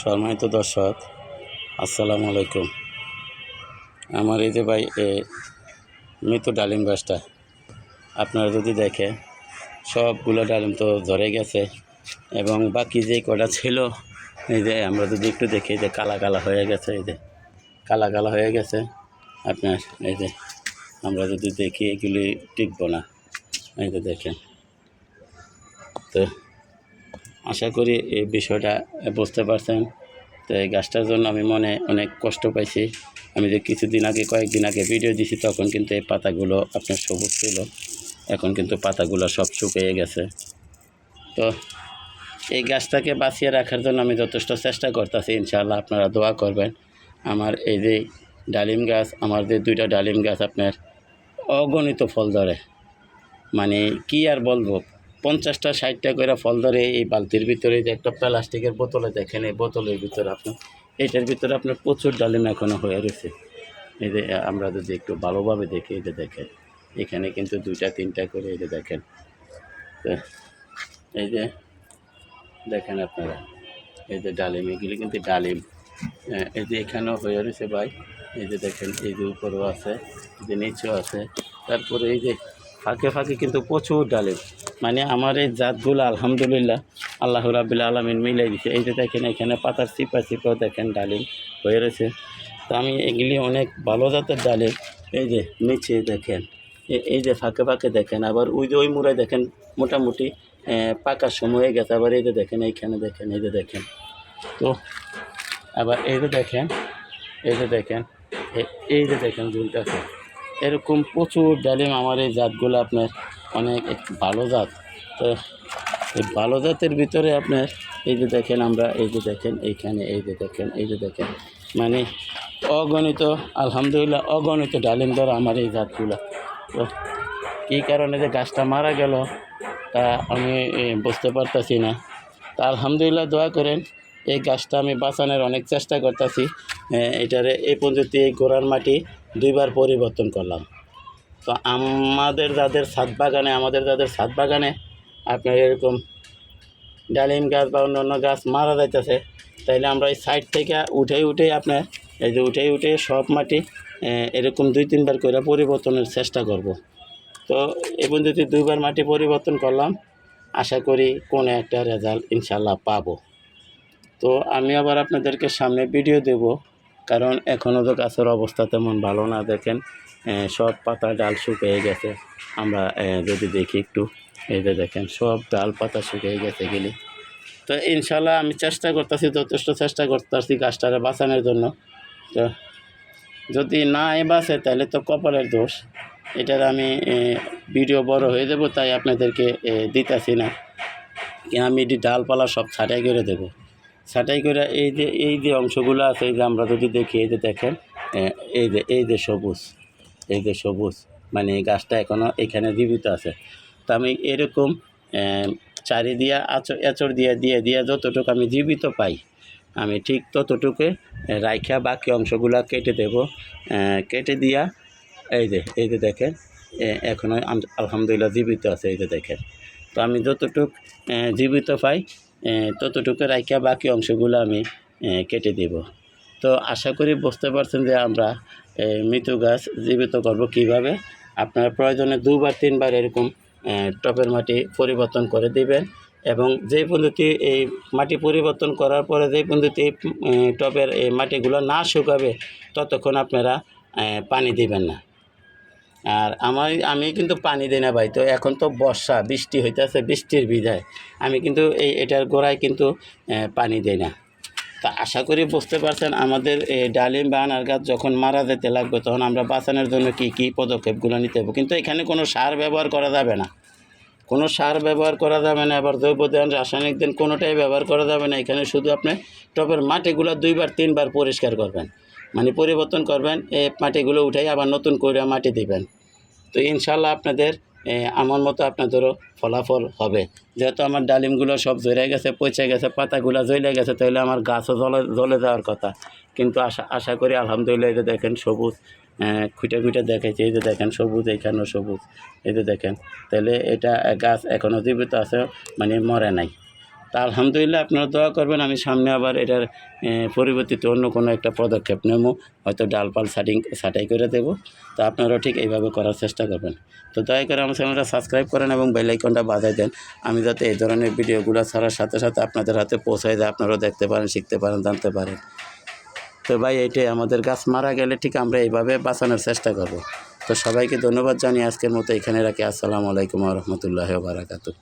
সম্মানিত দর্শক, আসসালামু আলাইকুম। আমার এই যে ভাই মৃত ডালিম গাছটা, আপনারা যদি দেখে সবগুলো ডালিম তো ধরে গেছে এবং বাকি যে কটা ছিল, এই যে আমরা যদি একটু দেখি যে কালা কালা হয়ে গেছে, এই যে কালা কালা হয়ে গেছে, আপনার এই যে আমরা যদি দেখি, এগুলি টিকবো না। এই যে দেখেন, তো আশা করি এই বিষয়টা বুঝতে পারছেন। তো এই গাছটার জন্য আমি মনে অনেক কষ্ট পাইছি। আমি যে কিছুদিন আগে, কয়েকদিন আগে ভিডিও দিছি, তখন কিন্তু এই পাতাগুলো আপনার সবুজ ছিল। এখন কিন্তু পাতাগুলো সব শুকিয়ে গেছে। তো এই গাছটাকে বাঁচিয়ে রাখার জন্য আমি যথেষ্ট চেষ্টা করতেছি। ইনশাআল্লাহ আপনারা দোয়া করবেন। আমার এই যে ডালিম গাছ, আমার যে দুইটা ডালিম গাছ আপনার অগণিত ফল ধরে। মানে কি আর বলব? পঞ্চাশটা ষাটটা করে ফল ধরে এই বালতির ভিতরে যে একটা প্লাস্টিকের বোতলে দেখেন এই বোতলের ভিতরে আপনার এইটার ভিতরে আপনার প্রচুর ডালিম এখনও হয়ে রয়েছে। এই যে আমরা যদি একটু ভালোভাবে দেখি এটা দেখেন এখানে কিন্তু দুইটা তিনটা করে যে দেখেন। এই যে দেখেন আপনারা এই যে ডালিম এগুলি কিন্তু ডালিম। হ্যাঁ, এই যে এখানেও হয়ে রয়েছে ভাই এই যে দেখেন এই যে উপরেও আছে এই যে নিচেও আছে। তারপরে এই যে ফাঁকে ফাঁকে কিন্তু প্রচুর ডালিম। মানে আমার এই জাতগুলো, আলহামদুলিল্লাহ, আল্লাহ রাবিল আলমিন মিলাই দিছে। এই যে দেখেন, এখানে পাতার চিপা চিপাও দেখেন, ডালিম হয়ে রয়েছে। তো আমি এগুলি অনেক ভালো জাতের ডালিম। এই যে নিচে দেখেন এই যে ফাঁকে ফাঁকে দেখেন, আবার ওই যে ওই মুড়ায় দেখেন, মোটামুটি পাকার সময় গেছে। আবার এই যে দেখেন, এইখানে দেখেন, এই যে দেখেন। তো আবার এই যে দেখেন, এই যে দেখেন এই যে দেখেন ঝুলটাছে এরকম প্রচুর ডালিম আমার এই জাতগুলো আপনার অনেক একটু ভালো জাত। তো এই ভালো জাতের ভিতরে আপনার এই যে দেখেন আমরা, এই যে দেখেন এইখানে, এই যে দেখেন, এই যে দেখেন। মানে অগণিত, আলহামদুলিল্লাহ অগণিত ডালিম ধরা আমার এই জাতগুলো। তো কী কারণে যে গাছটা মারা গেল তা আমি বুঝতে পারতাছি না। তা আলহামদুলিল্লাহ দোয়া করেন, এই গাছটা আমি বাঁচানোর অনেক চেষ্টা করতেছি। এটারে এই এই গোড়ার মাটি দুইবার পরিবর্তন করলাম। তো আমাদের যাদের ছাদ বাগানে, আমাদের যাদের ছাদ বাগানে আপনার এরকম ডালিম গাছ বা অন্য অন্য গাছ মারা যাইতেছে, তাইলে আমরা এই সাইড থেকে উঠেই উঠেই আপনার এই যে উঠেই উঠে সব মাটি এরকম দুই তিনবার করে পরিবর্তনের চেষ্টা করব। তো এই যদি দুইবার মাটি পরিবর্তন করলাম, আশা করি কোনো একটা রেজাল্ট ইনশাল্লাহ পাবো। তো আমি আবার আপনাদেরকে সামনে ভিডিও দেব, কারণ এখনও তো গাছের অবস্থা তেমন ভালো না, দেখেন। সব পাতা ডাল শুকিয়ে গেছে। আমরা যদি দেখি একটু, এই যে দেখেন, সব ডাল পাতা শুকিয়ে গেছে গেলে তো ইনশাল্লাহ আমি চেষ্টা করতেছি, যথেষ্ট চেষ্টা করতেছি গাছটারে বাঁচানোর জন্য। তো যদি না এ বাঁচে, তাহলে তো কপালের দোষ। এটার আমি ভিডিও বড় হয়ে যাব, তাই আপনাদেরকে দিতেছি না। আমি এটি ডালপালা সব ছাটাই করে দেব। ছাটাই করে এই যে এই যে অংশগুলো আছে, এই যে আমরা যদি দেখি, এই যে দেখেন এই যে এই যে সবুজ। এই যে সবুজ মানে এই গাছটা এখনও এখানে জীবিত আছে। তো আমি এরকম চারি দিয়া আচর এচর দিয়ে দিয়ে দিয়ে যতটুকু আমি জীবিত পাই, আমি ঠিক ততটুকু রাইখা বাকি অংশগুলো কেটে দেব। কেটে দিয়া, এই যে এই যে দেখেন এখনও আলহামদুলিল্লাহ জীবিত আছে, এই যে দেখেন। তো আমি যতটুক জীবিত পাই ততটুকু রাইখা বাকি অংশগুলো আমি কেটে দেব। তো আশা করি বুঝতে পারছেন যে আমরা মৃত গাছ জীবিত করব কীভাবে? আপনার প্রয়োজনে দুবার তিনবার এরকম এ, টবের মাটি পরিবর্তন করে দিবেন এবং যেই পদ্ধতি এই মাটি পরিবর্তন করার পরে যেই পদ্ধতি টবের এই মাটিগুলো না শুকাবে ততক্ষণ আপনারা পানি দিবেন না। আর আমার আমি কিন্তু পানি দিই না ভাই তো এখন তো বর্ষা বৃষ্টি হইতেছে বৃষ্টির বিদায় আমি কিন্তু এই এটার গোড়ায় কিন্তু পানি দিই না। তা আশা করি বুঝতে পারছেন, আমাদের এই ডালিম বা আনার গাছ যখন মারা যেতে লাগবে, তখন আমরা বাঁচানোর জন্য কী কী পদক্ষেপগুলো নিতে হবে। কিন্তু এখানে কোনো সার ব্যবহার করা যাবে না। কোনো সার ব্যবহার করা যাবে না, আবার জৈব দেন রাসায়নিক দেন কোনোটাই ব্যবহার করা যাবে না। এখানে শুধু আপনি টপের মাটিগুলো দুইবার, তিনবার পরিষ্কার করবেন। মানে পরিবর্তন করবেন, এই মাটিগুলো উঠাই আবার নতুন করে মাটি দিবেন। তো ইনশাল্লাহ আপনাদের আমার মতো আপনাদেরও ফলাফল হবে। যেহেতু আমার ডালিমগুলো সব জ্বরে গেছে, পচে গেছে, পাতাগুলো জ্বলে গেছে তাহলে আমার গাছও জলে জ্বলে যাওয়ার কথা। কিন্তু আশা আশা করি আলহামদুলিল্লাহ, এই যে দেখেন সবুজ খুঁটে খুঁটে দেখেছি এই যে দেখেন সবুজ, এইখানেও সবুজ, এই যে দেখেন। তাহলে এটা গাছ এখনও জীবিত আছে মানে মরে নাই। তা আলহামদুলিল্লাহ আপনারা দোয়া করবেন, আমি সামনে আবার এটার পরিবর্তিত অন্য কোনো একটা পদক্ষেপ নেব, হয়তো ডালপাল সাটিং, সাটাই করে দেবো। তো আপনারাও ঠিক এইভাবে করার চেষ্টা করবেন। তো দয়া করে আমার চ্যানেলটা সাবস্ক্রাইব করেন এবং বেল আইকনটা বাজায় দেন। আমি যাতে এই ধরনের ভিডিওগুলো ছাড়ার সাথে সাথে আপনাদের হাতে পৌঁছায় দেয়, আপনারাও দেখতে পারেন, শিখতে পারেন, জানতে পারেন। তো ভাই, এইটাই আমাদের গাছ, মারা গেলে ঠিক আমরা এইভাবে বাঁচানোর চেষ্টা করব। তো সবাইকে ধন্যবাদ জানিয়ে আজকের মতো এখানে রাখি। আসসালামু আলাইকুম রহমতুল্লাহ বারাকাতু